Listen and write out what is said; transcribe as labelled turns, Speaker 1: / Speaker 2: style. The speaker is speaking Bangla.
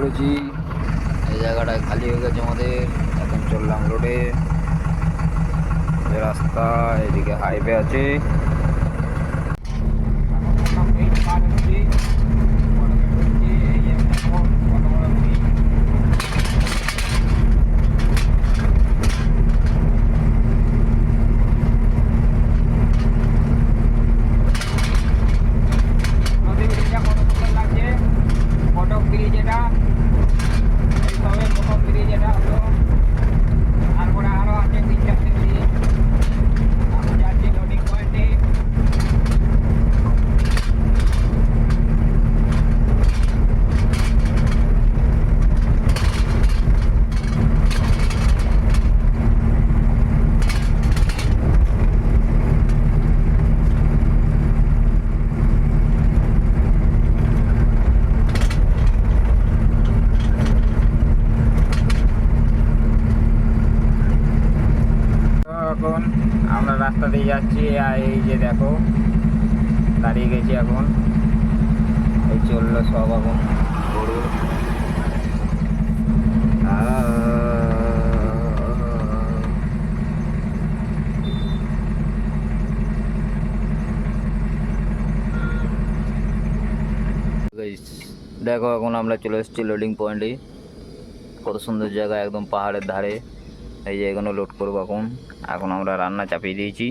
Speaker 1: করেছি। এই জায়গাটায় খালি হয়ে গেছে আমাদের। এখন চললাম রোডে। রাস্তা এদিকে হাইওয়ে আছে। এখন আমরা রাস্তা দিয়ে যাচ্ছি, আর এই যে দেখো, দাঁড়িয়ে গেছি এখন। এই চলল সব এখন। দেখো এখন আমরা চলে এসেছি লোডিং পয়েন্টে কত সুন্দর জায়গা, একদম পাহাড়ের ধারে। এই যে এখানে লোড করব এখন। এখন আমরা রান্না চাপিয়ে দিয়েছি।